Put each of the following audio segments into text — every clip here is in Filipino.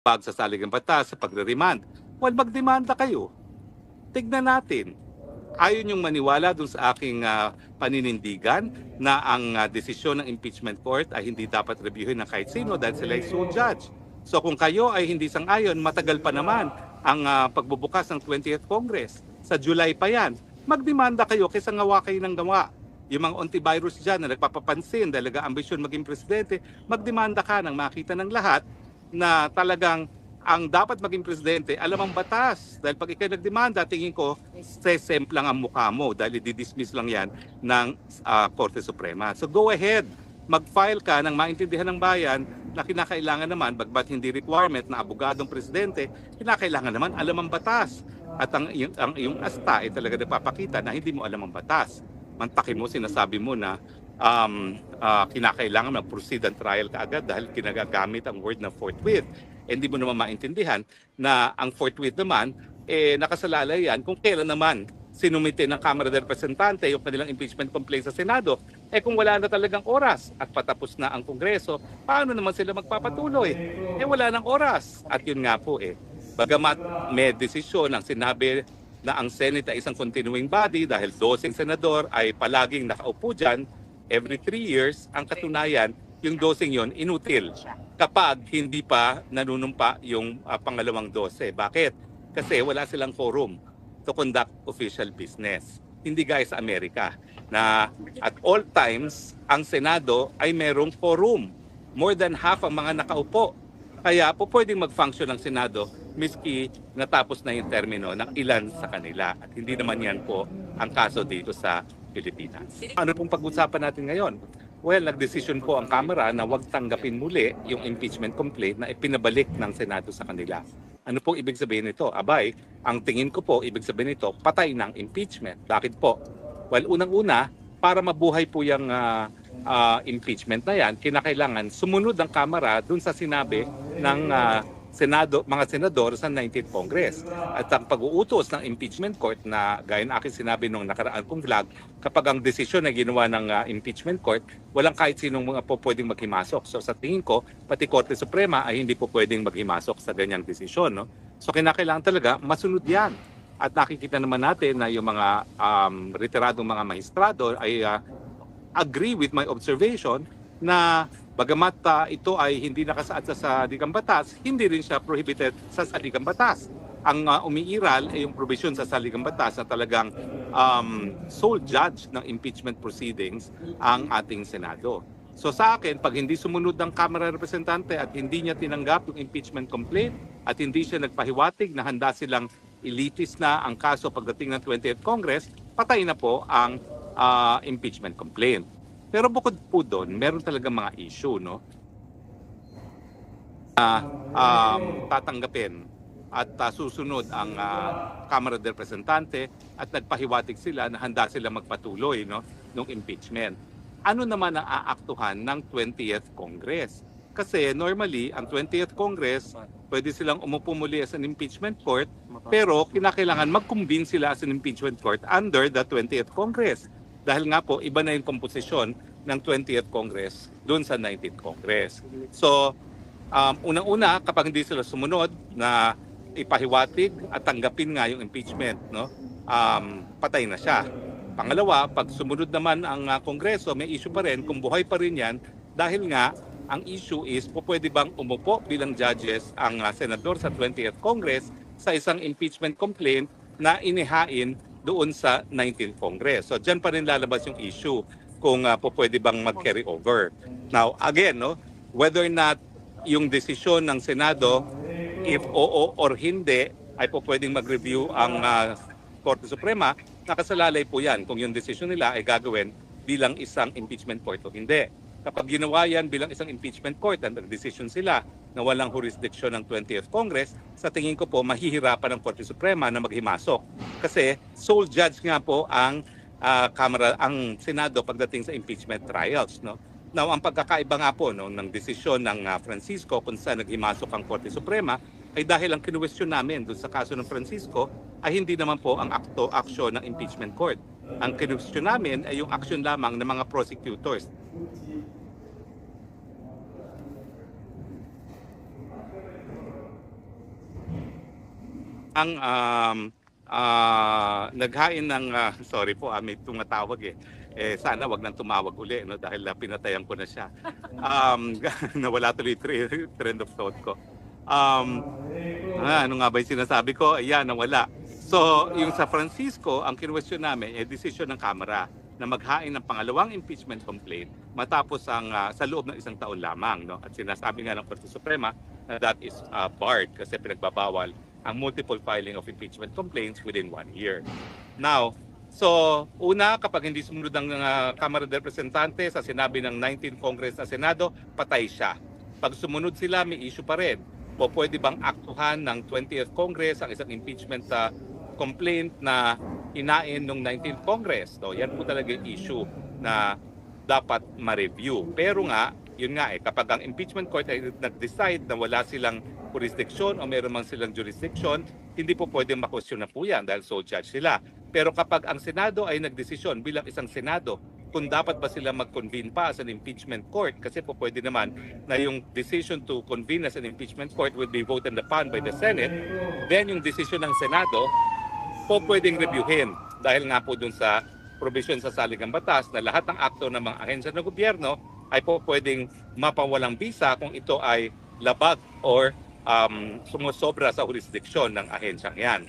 pag sa saligang batas sa pagre-remand. Well, magdemanda kayo. Tignan natin. Ayaw niyong maniwala dun sa aking ah, paninindigan na ang ah, desisyon ng impeachment court ay hindi dapat reviewin ng kahit sino dahil sila ay sole judge. So kung kayo ay hindi sang-ayon, matagal pa naman ang ah, pagbubukas ng 20th Congress. Sa July pa yan. Magdemanda kayo kaysa ngawa kayo ng gawa. Yung mga antivirus dyan na nagpapapansin dahil nag-ambisyon maging presidente, magdemanda ka nang makita ng lahat na talagang ang dapat maging presidente, alam ang batas. Dahil pag ikaw nagdemanda, tingin ko, sesemp lang ang mukha mo dahil i-dismiss lang yan ng ah, Korte Suprema. So go ahead, mag-file ka ng maintindihan ng bayan na kinakailangan naman, bagbat hindi requirement na abogadong presidente, kinakailangan naman alam ang batas. At ang, ang iyong asta ay talaga nagpapakita na hindi mo alam ang batas. Mantaki mo, sinasabi mo na um, ah, kinakailangan mag-proceed ang trial kaagad dahil kinagagamit ang word na forthwith. Eh, Hindi mo naman maintindihan na ang forthwith naman, eh, nakasalalay yan kung kailan naman sinumite ng Kamara de Representante yung kanilang impeachment complaint sa Senado. Eh kung wala na talagang oras at patapos na ang Kongreso, paano naman sila magpapatuloy? Eh wala nang oras. At yun nga po eh, bagamat may desisyon ang sinabi na ang Senate ay isang continuing body dahil 12 senador ay palaging nakaupo dyan every three years, ang katunayan, yung dosing yon inutil kapag hindi pa nanunumpa yung ah, pangalawang dose. Bakit? Kasi wala silang quorum to conduct official business. Hindi gaya sa Amerika na at all times ang Senado ay merong quorum. More than half ang mga nakaupo. Kaya po pwedeng mag-function ang Senado miski natapos na yung termino ng ilan sa kanila. At hindi naman yan po ang kaso dito sa Pilipinas. Ano pong pag-usapan natin ngayon? Well, nagdesisyon po ang Kamara na huwag tanggapin muli yung impeachment complaint na ipinabalik ng Senado sa kanila. Ano pong ibig sabihin nito? Abay, ang tingin ko po, ibig sabihin nito, patay ng impeachment. Bakit po? Well, unang-una, para mabuhay po yung ah, ah, impeachment na yan, kinakailangan sumunod ang Kamara dun sa sinabi ng ah, Senado, mga senador sa 19th Congress. At ang pag-uutos ng impeachment court na gaya ng aking sinabi nung nakaraan kong vlog, kapag ang desisyon na ginawa ng ah, impeachment court, walang kahit sinong mga po pwedeng maghimasok. So sa tingin ko, pati Korte Suprema ay hindi po pwedeng maghimasok sa ganyang desisyon. No? So kinakailangan talaga masunod yan. At nakikita naman natin na yung mga um, retiradong mga maestrado ay ah, agree with my observation na bagamat ah, ito ay hindi nakasaad sa saligang batas, hindi rin siya prohibited sa saligang batas. Ang ah, umiiral ay yung provision sa saligang batas na talagang um, sole judge ng impeachment proceedings ang ating Senado. So sa akin, pag hindi sumunod ng Kamara Representante at hindi niya tinanggap yung impeachment complaint at hindi siya nagpahiwatig na handa silang elitist na ang kaso pagdating ng 20th Congress, patay na po ang ah, impeachment complaint. Pero bukod po doon, meron talaga mga issue, no? Na um, tatanggapin at ah, susunod ang ah, Kamara de Representante at nagpahiwatig sila na handa sila magpatuloy no ng impeachment. Ano naman ang aaktuhan ng 20th Congress? Kasi normally, ang 20th Congress, pwede silang umupo muli as an impeachment court, pero kinakailangan mag-convene sila as an impeachment court under the 20th Congress. Dahil nga po, iba na yung komposisyon ng 20th Congress doon sa 19th Congress. So, um, unang-una, kapag hindi sila sumunod na ipahiwatig at tanggapin nga yung impeachment, no, um, patay na siya. Pangalawa, pag sumunod naman ang ah, Kongreso, may issue pa rin, kung buhay pa rin yan, dahil nga, ang issue is, po pwede bang umupo bilang judges ang ah, senador sa 20th Congress sa isang impeachment complaint na inihain doon sa 19th Congress. So, dyan pa rin lalabas yung issue kung uh, po pwede bang mag-carry over. Now, again, no, whether or not yung desisyon ng Senado, if oo or hindi, ay po pwedeng mag-review ang ah, Korte Suprema, nakasalalay po yan kung yung desisyon nila ay gagawin bilang isang impeachment court o hindi. Kapag ginawa yan bilang isang impeachment court at nag-decision sila na walang jurisdiction ng 20th Congress, sa tingin ko po mahihirapan ng Korte Suprema na maghimasok. Kasi sole judge nga po ang ah, Kamara, ang Senado pagdating sa impeachment trials. No? Now, ang pagkakaiba nga po no, ng desisyon ng ah, Francisco kung saan naghimasok ang Korte Suprema ay dahil ang kinuwestiyon namin doon sa kaso ng Francisco ay hindi naman po ang akto aksyon ng impeachment court. Ang kinuwestiyon namin ay yung aksyon lamang ng mga prosecutors. Ang um, ah, naghain ng ah, sorry po ah, may tumatawag eh. Eh sana wag nang tumawag uli no dahil ah, pinatayan ko na siya. Um nawala tuloy trend of thought ko. Um ah, ano nga ba yung sinasabi ko? Ayan, nawala. So, yung sa Francisco, ang kinwestiyon namin ay desisyon ng Kamara na maghain ng pangalawang impeachment complaint matapos ang ah, sa loob ng isang taon lamang no at sinasabi nga ng Korte Suprema na that is ah, barred kasi pinagbabawal ang multiple filing of impeachment complaints within one year. Now, so una kapag hindi sumunod ang ah, Kamara de Representante sa sinabi ng 19th Congress na Senado, patay siya. Pag sumunod sila, may issue pa rin. O pwede bang aktuhan ng 20th Congress ang isang impeachment sa complaint na hinain ng 19th Congress. So, yan po talaga yung issue na dapat ma-review. Pero nga, yun nga eh, kapag ang impeachment court ay nag-decide na wala silang jurisdiction o meron man silang jurisdiction, hindi po pwede makwestiyon na po yan dahil sole judge sila. Pero kapag ang Senado ay nagdesisyon bilang isang Senado, kung dapat ba sila mag-convene pa as an impeachment court kasi po pwede naman na yung decision to convene as an impeachment court would be voted upon by the Senate, then yung decision ng Senado po pwedeng reviewin dahil nga po dun sa provision sa saligang batas na lahat ng akto ng mga ahensya ng gobyerno ay po pwedeng mapawalang bisa kung ito ay labag or um, sumusobra sa jurisdiksyon ng ahensyang yan.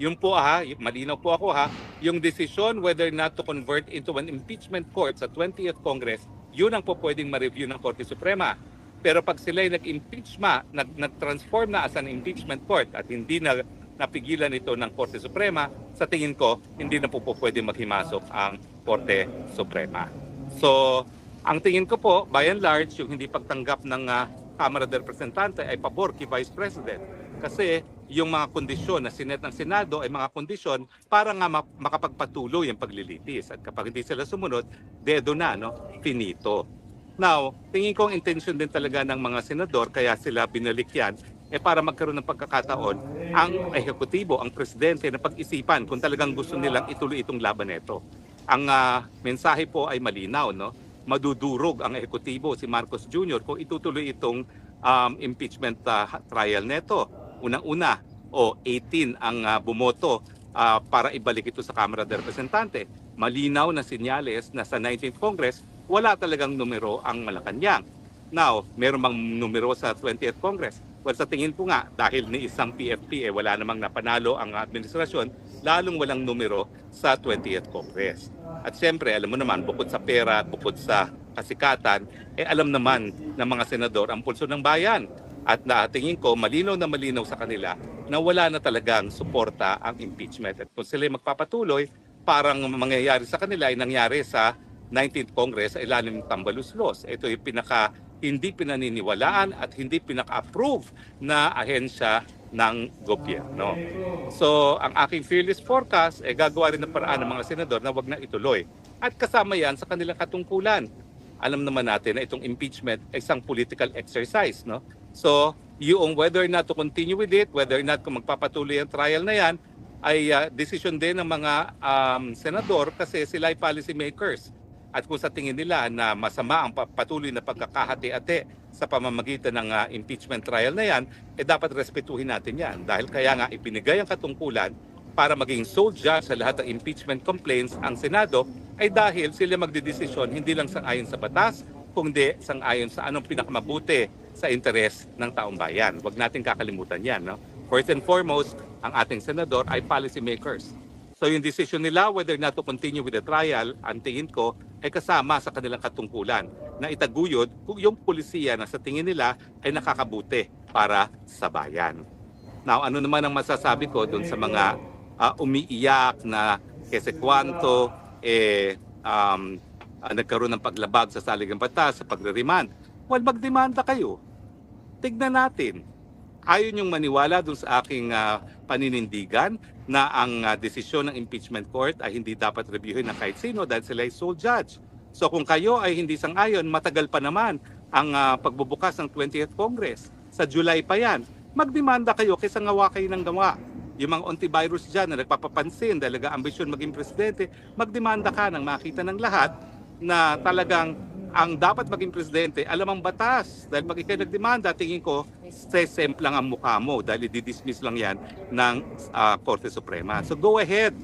Yun po ha, y- malinaw po ako ha, yung decision whether not to convert into an impeachment court sa 20th Congress, yun ang po pwedeng ma-review ng Korte Suprema. Pero pag sila ay nag-impeach ma, nag, nag-transform na as an impeachment court at hindi na napigilan ito ng Korte Suprema, sa tingin ko, hindi na po, po pwede maghimasok ang Korte Suprema. So, ang tingin ko po, by and large, yung hindi pagtanggap ng ah, Kamara de Representante ay pabor kay Vice President. Kasi yung mga kondisyon na sinet ng Senado ay mga kondisyon para nga ma- makapagpatuloy ang paglilitis. At kapag hindi sila sumunod, dedo na, no? Finito. Now, tingin ko ang intention din talaga ng mga senador, kaya sila binalik yan, eh para magkaroon ng pagkakataon ang ehekutibo, ang presidente na pag-isipan kung talagang gusto nilang ituloy itong laban nito. Ang ah, mensahe po ay malinaw, no? Madudurog ang ehekutibo si Marcos Jr. kung itutuloy itong um, impeachment ah, trial neto. Unang-una, o 18 ang ah, bumoto ah, para ibalik ito sa Kamara de Representante. Malinaw na sinyales na sa 19th Congress, wala talagang numero ang Malacanang. Now, meron bang numero sa 20th Congress? Well, sa tingin ko nga, dahil ni isang PFP, eh, wala namang napanalo ang administrasyon, lalong walang numero sa 20th Congress. At siyempre, alam mo naman, bukod sa pera, bukod sa kasikatan, eh alam naman ng mga senador ang pulso ng bayan. At na tingin ko, malinaw na malinaw sa kanila na wala na talagang suporta ang impeachment. At kung sila magpapatuloy, parang mangyayari sa kanila ay nangyari sa 19th Congress sa ilalim ng Tambaluslos. Ito yung pinaka hindi pinaniniwalaan at hindi pinaka-approve na ahensya ng gobyerno. So, ang aking fearless forecast, eh, gagawa rin ng paraan ng mga senador na wag na ituloy. At kasama yan sa kanilang katungkulan. Alam naman natin na itong impeachment ay isang political exercise. No? So, yung whether or not to continue with it, whether or not kung magpapatuloy ang trial na yan, ay ah, decision din ng mga um, senador kasi sila ay policy makers. At kung sa tingin nila na masama ang pa- patuloy na pagkakahati-ate sa pamamagitan ng ah, impeachment trial na yan, eh dapat respetuhin natin yan. Dahil kaya nga ibinigay ang katungkulan para maging sole judge sa lahat ng impeachment complaints ang Senado ay dahil sila magdidesisyon hindi lang sang-ayon sa batas, kundi sang-ayon sa anong pinakamabuti sa interes ng taong bayan. Huwag natin kakalimutan yan. No? First and foremost, ang ating senador ay policy makers. So yung decision nila whether not to continue with the trial, ang tingin ko ay kasama sa kanilang katungkulan na itaguyod kung yung polisiya na sa tingin nila ay nakakabuti para sa bayan. Now, ano naman ang masasabi ko dun sa mga ah, umiiyak na kasi kwanto eh, um, ah, nagkaroon ng paglabag sa saligang batas, sa pagre-remand. Well, magdemanda kayo. Tignan natin. Ayaw niyong maniwala dun sa aking ah, paninindigan na ang ah, desisyon ng impeachment court ay hindi dapat reviewin ng kahit sino dahil sila ay sole judge. So kung kayo ay hindi sang-ayon, matagal pa naman ang ah, pagbubukas ng 20th Congress. Sa July pa yan. Magdemanda kayo kaysa ngawa kayo ng gawa. Yung mga antivirus dyan na nagpapapansin dahil ambisyon maging presidente, magdemanda ka nang makita ng lahat na talagang ang dapat maging presidente, alam ang batas. Dahil pag ikaw nagdemanda, tingin ko, sesemp lang ang mukha mo dahil i-dismiss lang yan ng ah, Korte Suprema. So go ahead,